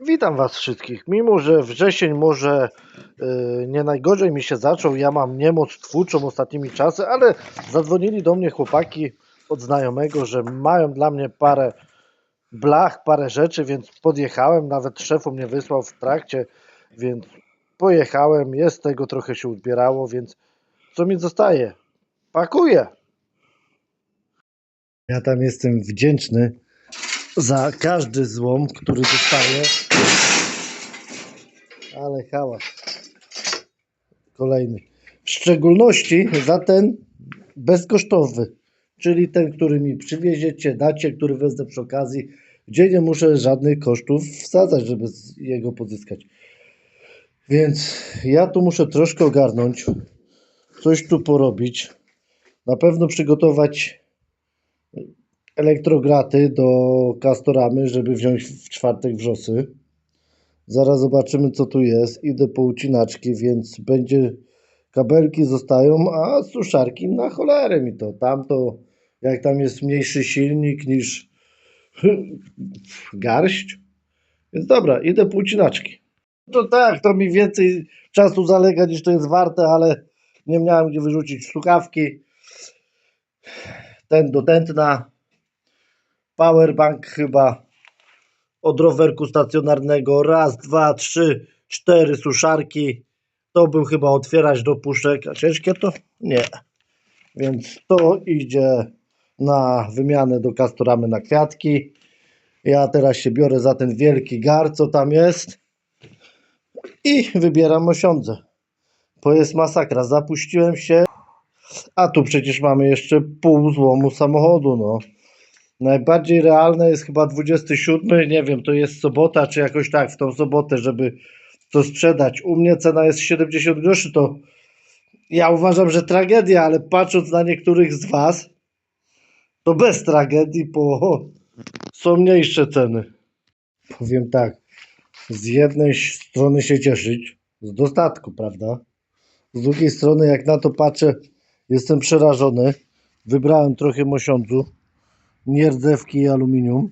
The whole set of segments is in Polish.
Witam Was wszystkich. Mimo, że wrzesień może y, nie najgorzej mi się zaczął, ja mam niemoc twórczą ostatnimi czasy, ale zadzwonili do mnie chłopaki od znajomego, że mają dla mnie parę blach, parę rzeczy, więc podjechałem. Nawet szefu mnie wysłał w trakcie, więc pojechałem. Jest tego trochę się uzbierało, więc co mi zostaje? Pakuję. Ja tam jestem wdzięczny za każdy złom, który dostaję. Ale hałas. Kolejny. W szczególności za ten bezkosztowy, czyli ten, który mi przywieziecie, dacie, który wezmę przy okazji, gdzie nie muszę żadnych kosztów wsadzać, żeby jego pozyskać. Więc ja tu muszę troszkę ogarnąć, coś tu porobić. Na pewno przygotować elektrograty do Castoramy, żeby wziąć w czwartek wrzosy. Zaraz zobaczymy co tu jest. Idę po ucinaczki, więc będzie kabelki zostają, a suszarki na cholerę mi to. Tamto, jak tam jest mniejszy silnik niż garść. Więc dobra, idę po ucinaczki. To tak, to mi więcej czasu zalega niż to jest warte, ale nie miałem gdzie wyrzucić słuchawki. Ten do tętna. Powerbank chyba od rowerku stacjonarnego. Raz, dwa, trzy, cztery suszarki. To bym chyba otwierać do puszek. A ciężkie to? Nie. Więc to idzie na wymianę do kastoramy na kwiatki. Ja teraz się biorę za ten wielki gar, co tam jest. I wybieram osiądze. To jest masakra. Zapuściłem się. A tu przecież mamy jeszcze pół złomu samochodu, no. Najbardziej realne jest chyba 27, nie wiem, to jest sobota, czy jakoś tak, w tą sobotę, żeby to sprzedać. U mnie cena jest 70 groszy, to ja uważam, że tragedia, ale patrząc na niektórych z Was, to bez tragedii, bo są mniejsze ceny. Powiem tak, z jednej strony się cieszyć, z dostatku, prawda? Z drugiej strony, jak na to patrzę, jestem przerażony. Wybrałem trochę mosiądzu nie rdzewki i aluminium.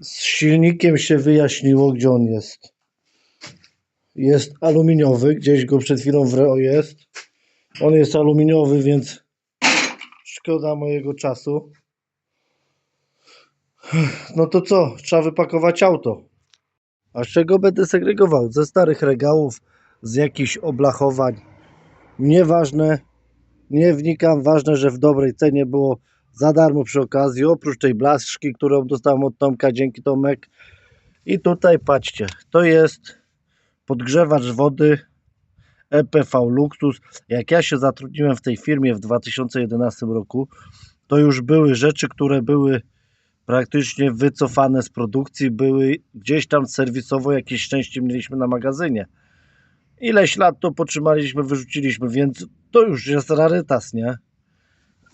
Z silnikiem się wyjaśniło, gdzie on jest. Jest aluminiowy, gdzieś go przed chwilą w reo jest. On jest aluminiowy, więc szkoda mojego czasu. No to co? Trzeba wypakować auto. A z czego będę segregował? Ze starych regałów, z jakichś oblachowań. Nieważne, nie wnikam. Ważne, że w dobrej cenie było za darmo przy okazji, oprócz tej blaszki, którą dostałem od Tomka, dzięki Tomek. I tutaj patrzcie, to jest podgrzewacz wody EPV Luxus. Jak ja się zatrudniłem w tej firmie w 2011 roku, to już były rzeczy, które były praktycznie wycofane z produkcji, były gdzieś tam serwisowo, jakieś szczęście mieliśmy na magazynie. Ileś lat to potrzymaliśmy, wyrzuciliśmy, więc to już jest rarytas, nie?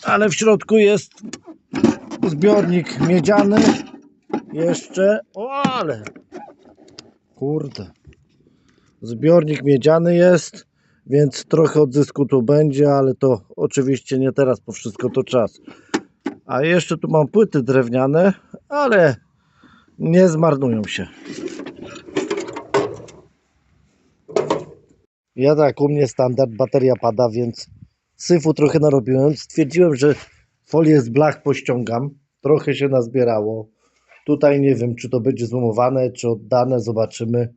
Ale w środku jest zbiornik miedziany jeszcze, o ale. Kurde. Zbiornik miedziany jest więc trochę odzysku tu będzie, ale to oczywiście nie teraz, bo wszystko to czas. A jeszcze tu mam płyty drewniane, ale nie zmarnują się. Ja tak, u mnie standard, bateria pada, więc syfu trochę narobiłem. Stwierdziłem, że folię z blach pościągam. Trochę się nazbierało. Tutaj nie wiem, czy to będzie złomowane, czy oddane, zobaczymy.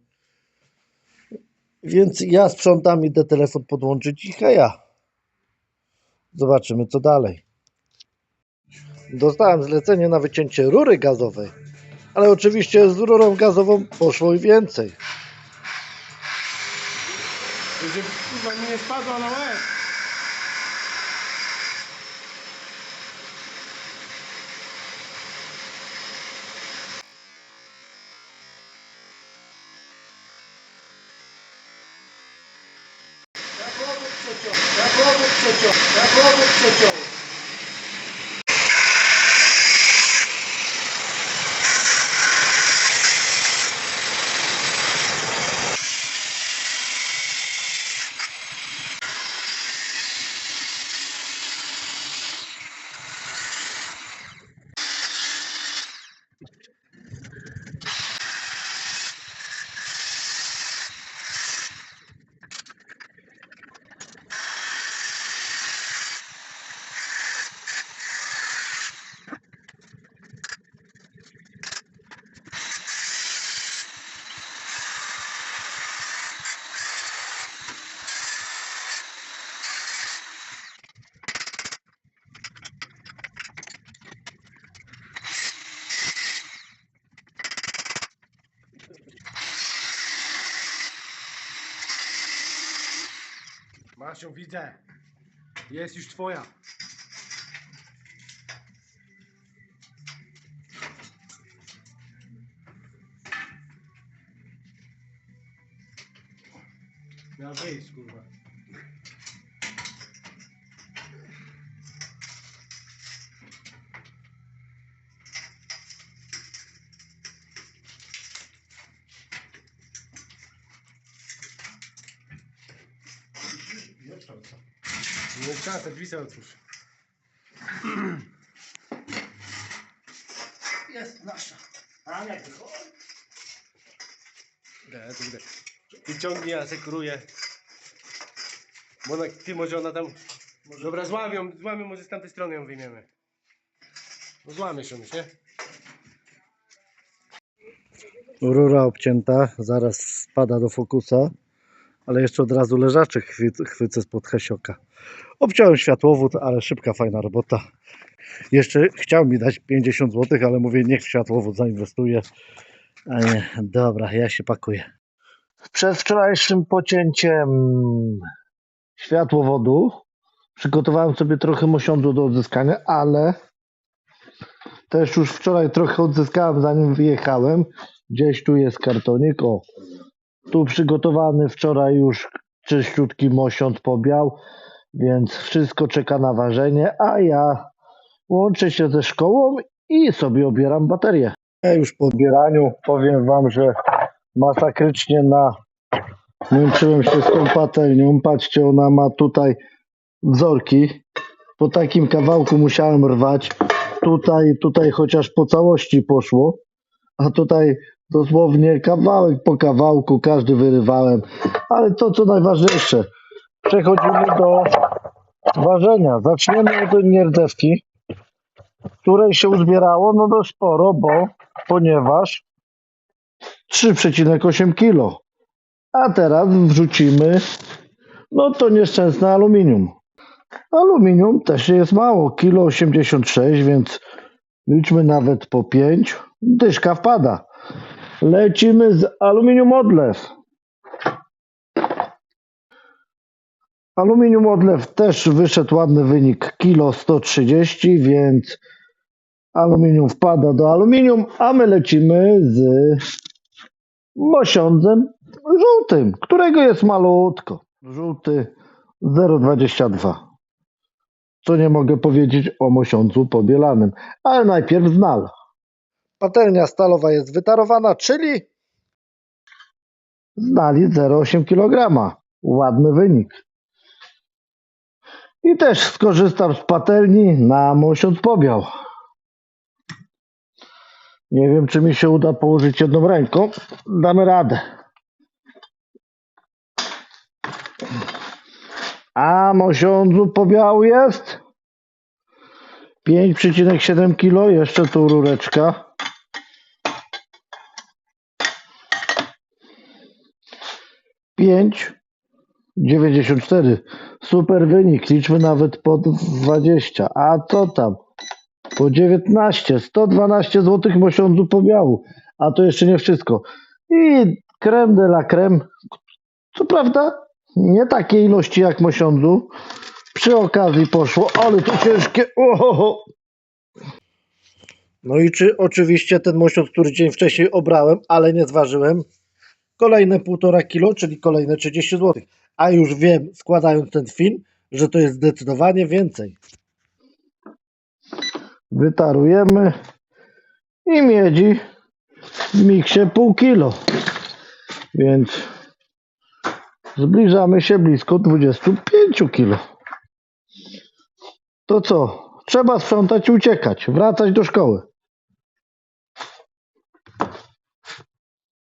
Więc ja sprzątam, idę telefon podłączyć i heja. Zobaczymy, co dalej. Dostałem zlecenie na wycięcie rury gazowej, ale oczywiście z rurą gazową poszło i więcej. Kurwa mi nie spadła na łeb. Работать сейчас. Ją, widzę. Jest już twoja. Miał wyjść, te drzwi sobie otwórz. Jest nasza. A jak wychodzi? Idę, tu idę. Ty ciągnij, ja sekuruję. Bo ona, ty może ona tam... Dobra, złamią, złamią, może z tamtej strony ją wyjmiemy. No złamiesz ją już, nie? Rura obcięta, zaraz spada do fokusa, ale jeszcze od razu leżaczek chwy- chwycę spod Hesioka. Obciąłem światłowód, ale szybka, fajna robota. Jeszcze chciał mi dać 50 zł, ale mówię, niech w światłowód zainwestuje. A nie, dobra, ja się pakuję. Przed wczorajszym pocięciem światłowodu przygotowałem sobie trochę mosiądzu do odzyskania, ale też już wczoraj trochę odzyskałem zanim wyjechałem. Gdzieś tu jest kartonik. O, tu przygotowany wczoraj już czyściutki mosiąd pobiał, więc wszystko czeka na ważenie, a ja łączę się ze szkołą i sobie obieram baterię. Ja już po obieraniu powiem Wam, że masakrycznie na męczyłem się z tą patelnią. Patrzcie, ona ma tutaj wzorki. Po takim kawałku musiałem rwać. Tutaj, tutaj chociaż po całości poszło, a tutaj dosłownie kawałek po kawałku, każdy wyrywałem. Ale to co najważniejsze, przechodzimy do ważenia. Zaczniemy od nierdzewki, której się uzbierało no dość sporo, bo ponieważ 3,8 kg. A teraz wrzucimy no to nieszczęsne aluminium. Aluminium też jest mało, kilo 86, więc liczmy nawet po 5. Dyszka wpada. Lecimy z aluminium odlew. Aluminium odlew też wyszedł ładny wynik, kilo 130, więc aluminium wpada do aluminium, a my lecimy z mosiądzem żółtym, którego jest malutko. Żółty 0,22. Co nie mogę powiedzieć o mosiądzu pobielanym, ale najpierw znal. Patelnia stalowa jest wytarowana, czyli znali 0,8 kg. Ładny wynik. I też skorzystam z patelni na mosiądz pobiał. Nie wiem, czy mi się uda położyć jedną ręką. Damy radę. A mosiądzu pobiału jest 5,7 kg. Jeszcze tu rureczka. Pięć 94. Super wynik. Liczmy nawet po 20. A co tam? Po 19. 112 zł mosiądzu pobiału. A to jeszcze nie wszystko. I creme de la creme. Co prawda nie takiej ilości jak mosiądzu. Przy okazji poszło, ale to ciężkie. Ohoho. No i czy oczywiście ten mosiądz, który dzień wcześniej obrałem, ale nie zważyłem, kolejne 1,5 kilo, czyli kolejne 30 zł. A już wiem, składając ten film, że to jest zdecydowanie więcej. Wytarujemy i miedzi w miksie pół kilo. Więc zbliżamy się blisko 25 kilo. To co? Trzeba sprzątać i uciekać, wracać do szkoły.